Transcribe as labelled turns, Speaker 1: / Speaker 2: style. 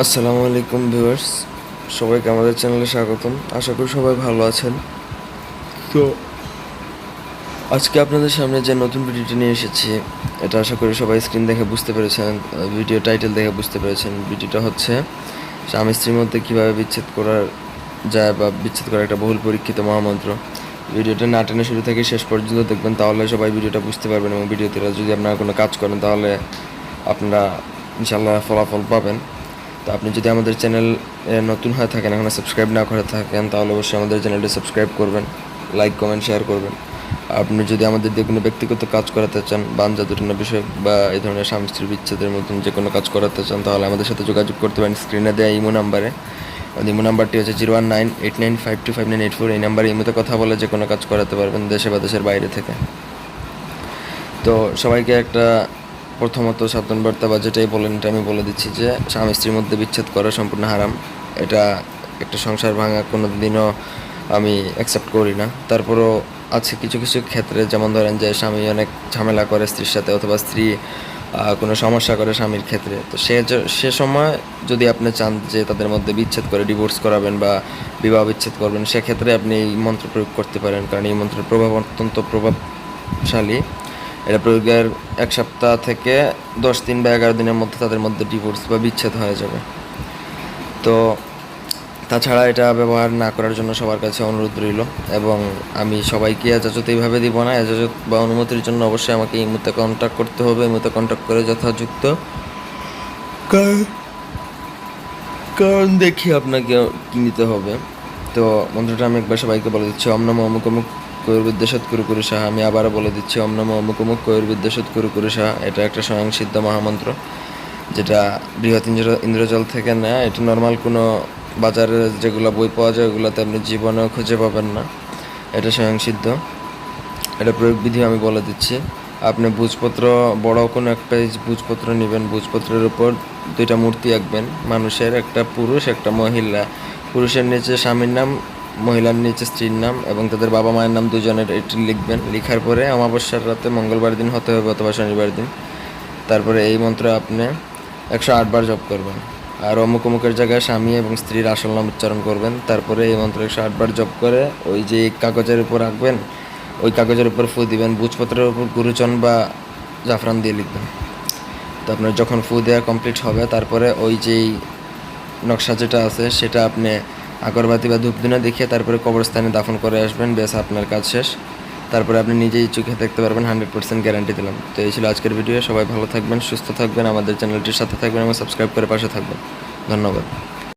Speaker 1: আসসালামু আলাইকুম ভিউয়ার্স, সবাইকে আমাদের চ্যানেলে স্বাগতম। আশা করি সবাই ভালো আছেন। তো আজকে আপনাদের সামনে যে নতুন ভিডিওটি নিয়ে এসেছি, এটা আশা করি সবাই স্ক্রিন দেখে বুঝতে পেরেছেন ভিডিও টাইটেল দেখে বুঝতে পেরেছেন। ভিডিওটা হচ্ছে, স্বামী স্ত্রীর মধ্যে কীভাবে বিচ্ছেদ করার যায় বা বিচ্ছেদ করার একটা বহুল পরীক্ষিত মহামন্ত্র। ভিডিওটা না টেনে শুরু থেকে শেষ পর্যন্ত দেখবেন, তাহলে সবাই ভিডিওটা বুঝতে পারবেন এবং ভিডিওতে যদি আপনারা কোনো কাজ করেন, তাহলে আপনারা ইনশাল্লাহ ফলাফল পাবেন। তো আপনি যদি আমাদের চ্যানেল নতুন হয়ে থাকেন, এখনও সাবস্ক্রাইব না করে থাকেন, তাহলে অবশ্যই আমাদের চ্যানেলটি সাবস্ক্রাইব করবেন লাইক কমেন্ট শেয়ার করবেন। আপনি যদি আমাদের দিয়ে কোনো ব্যক্তিগত কাজ করাতে চান বাঞ্জা দুর্ঘটনা বিষয়ক বা এই ধরনের স্বামী স্ত্রী বিচ্ছেদের মতন যে কোনো কাজ করাতে চান, তাহলে আমাদের সাথে যোগাযোগ করতে পারেন স্ক্রিনে দেওয়া ইমো নাম্বারে। ইমো নাম্বারটি হচ্ছে zero one nine eight nine five two five nine eight four, এই নাম্বারে ইমোতে কথা বলে যে কোনো কাজ করাতে পারবেন দেশে বা দেশের বাইরে থেকে। তো সবাইকে একটা প্রথমত সাবধান বার্তা বা যেটাই বলেন এটা আমি বলে দিচ্ছি যে, স্বামী স্ত্রীর মধ্যে বিচ্ছেদ করা সম্পূর্ণ হারাম। এটা একটা সংসার ভাঙা কোনো দিনও আমি অ্যাকসেপ্ট করি না। তারপরও আছে কিছু কিছু ক্ষেত্রে যেমন ধরেন যে, স্বামী অনেক ঝামেলা করে স্ত্রীর সাথে অথবা স্ত্রী কোনো সমস্যা করে স্বামীর ক্ষেত্রে। তো সে সে সময় যদি আপনি চান যে, তাদের মধ্যে বিচ্ছেদ করে ডিভোর্স করাবেন বা বিবাহ বিচ্ছেদ করবেন, সেক্ষেত্রে আপনি এই মন্ত্র প্রয়োগ করতে পারেন। কারণ এই মন্ত্রের প্রভাব অত্যন্ত প্রভাবশালী। এটা প্রয়োগের এক সপ্তাহ থেকে দশ দিন বা এগারো দিনের মধ্যে তাদের মধ্যে ডিভোর্স বা বিচ্ছেদ হয়ে যাবে। তো তাছাড়া এটা ব্যবহার না করার জন্য সবার কাছে অনুরোধ রইল এবং আমি সবাইকে এজাজত এইভাবে দিব না, এজাজত বা অনুমতির জন্য অবশ্যই আমাকে এই মুহূর্তে কন্ট্যাক্ট করতে হবে, এই মুহূর্তে কন্ট্যাক্ট করে যথাযুক্ত। কারণ দেখি আপনাকে কি নিতে হবে। তো মন্ত্রটা আমি একবার সবাইকে বলে দিচ্ছি অম নম অমুক অমুক কৈর্বিদ্যাসৎ কুরু কুরু সাহা। আমি আবারও বলে দিচ্ছি অম নম অমুক অমুক কৈর্বিদ্যাসৎ কুরু কুরু সাহা। এটা একটা স্বয়ং সিদ্ধ মহামন্ত্র, যেটা বৃহৎ ইন্দ্র, ইন্দ্রজল থেকে নেয়। এটা নর্মাল কোনো বাজারে যেগুলো বই পাওয়া যায়, ওগুলোতে আপনি জীবনেও খুঁজে পাবেন না। এটা স্বয়ং সিদ্ধ এটা প্রয়োগ বিধি আমি বলে দিচ্ছি। আপনি বুঝপত্র বড় কোনো একটা বুঝপত্র নেবেন। বুঝপত্রের উপর দুইটা মূর্তি আঁকবেন। মানুষের, একটা পুরুষ, একটা মহিলা। পুরুষের নিচে স্বামীর নাম মহিলার নিচে স্ত্রীর নাম এবং তাদের বাবা মায়ের নাম দুজনের এটি লিখবেন। লেখার পরে অমাবস্যার রাতে মঙ্গলবার দিন হতে হবে অথবা শনিবার দিন। তারপরে এই মন্ত্র আপনি একশো আটবার জপ করবেন। আর অমুক অমুকের জায়গায় স্বামী এবং স্ত্রীর আসল নাম উচ্চারণ করবেন। তারপরে এই মন্ত্র একশো আটবার জপ করে ওই যে কাগজের উপর রাখবেন ওই কাগজের উপর ফু দিবেন, বুঝপত্রের উপর গুরুচন বা জাফরান দিয়ে লিখবেন। তো আপনার যখন ফু দেওয়া কমপ্লিট হবে, তারপরে ওই যেই নকশা যেটা আছে, সেটা আপনি আগরবাতি বা ধূপ ধূপধুনা দেখিয়ে তারপরে কবরস্থানে দাফন করে আসবেন। বেশ, আপনার কাজ শেষ। তারপরে আপনি নিজেই চোখে দেখতে পারবেন, হান্ড্রেড পার্সেন্ট গ্যারান্টি দিলাম। তো এই ছিল আজকের ভিডিও সবাই ভালো থাকবেন, সুস্থ থাকবেন। আমাদের চ্যানেলটির সাথে থাকবেন এবং সাবস্ক্রাইব করে পাশে থাকবেন। ধন্যবাদ।